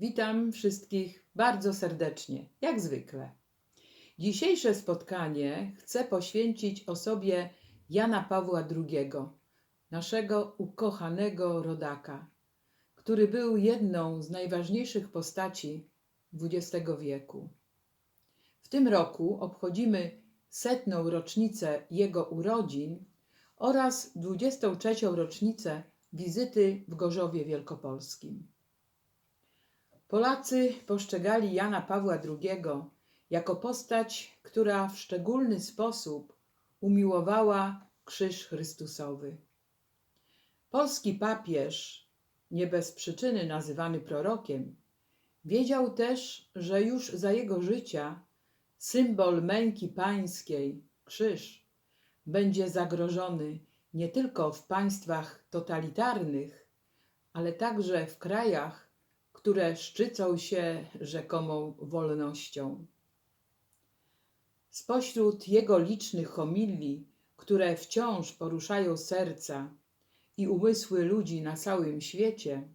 Witam wszystkich bardzo serdecznie, jak zwykle. Dzisiejsze spotkanie chcę poświęcić osobie Jana Pawła II, naszego ukochanego rodaka, który był jedną z najważniejszych postaci XX wieku. W tym roku obchodzimy setną rocznicę jego urodzin oraz 23. rocznicę wizyty w Gorzowie Wielkopolskim. Polacy postrzegali Jana Pawła II jako postać, która w szczególny sposób umiłowała Krzyż Chrystusowy. Polski papież, nie bez przyczyny nazywany prorokiem, wiedział też, że już za jego życia symbol męki pańskiej, krzyż, będzie zagrożony nie tylko w państwach totalitarnych, ale także w krajach, które szczycą się rzekomą wolnością. Spośród jego licznych homilii, które wciąż poruszają serca i umysły ludzi na całym świecie,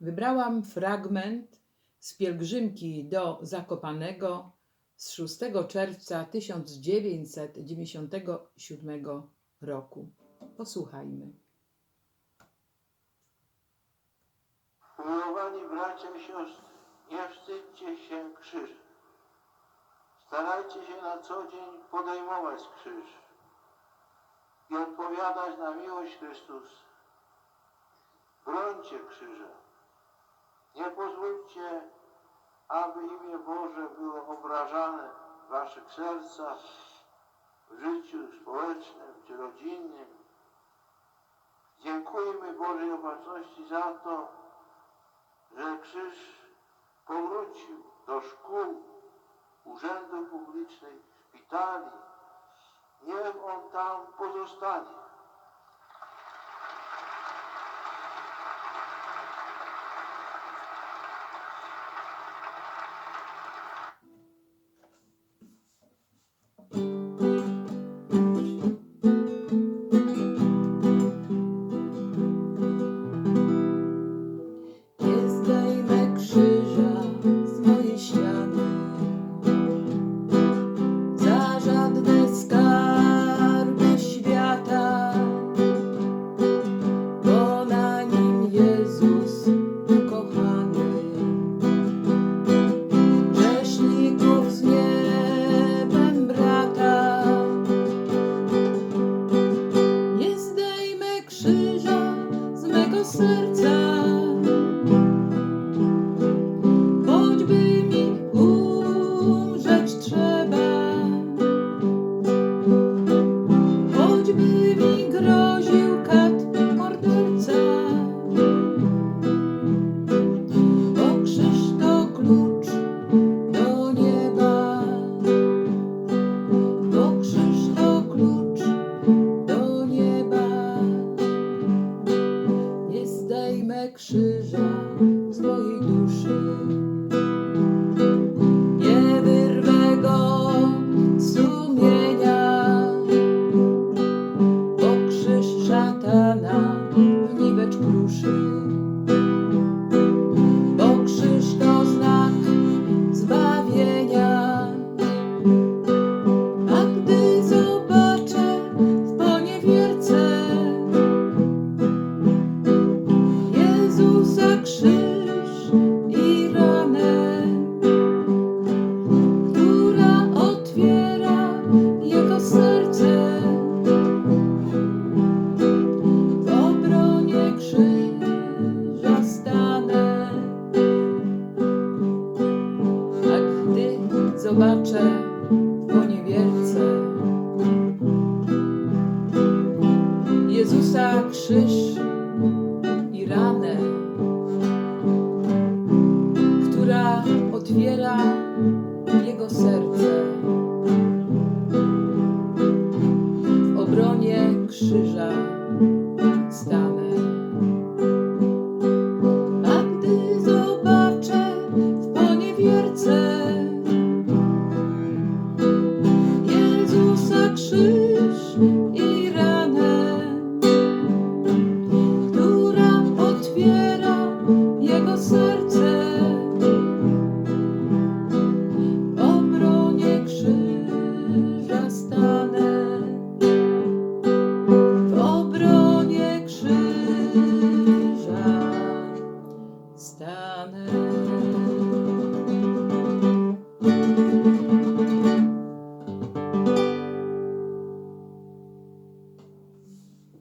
wybrałam fragment z pielgrzymki do Zakopanego z 6 czerwca 1997 roku. Posłuchajmy. Umiłowani bracia i siostry, nie wstydźcie się krzyża. Starajcie się na co dzień podejmować krzyż i odpowiadać na miłość Chrystusa. Brońcie krzyża. Nie pozwólcie, aby imię Boże było obrażane w waszych sercach, w życiu społecznym czy rodzinnym. Dziękujmy Bożej Opatrzności za to, że krzyż powrócił do szkół, urzędów publicznych, szpitali. Niech on tam pozostanie. Serca. Krzyża z mojej duszy. która otwiera jego serce.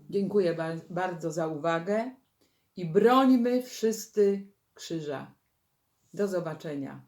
Dziękuję ba- bardzo za uwagę i brońmy wszyscy krzyża. Do zobaczenia.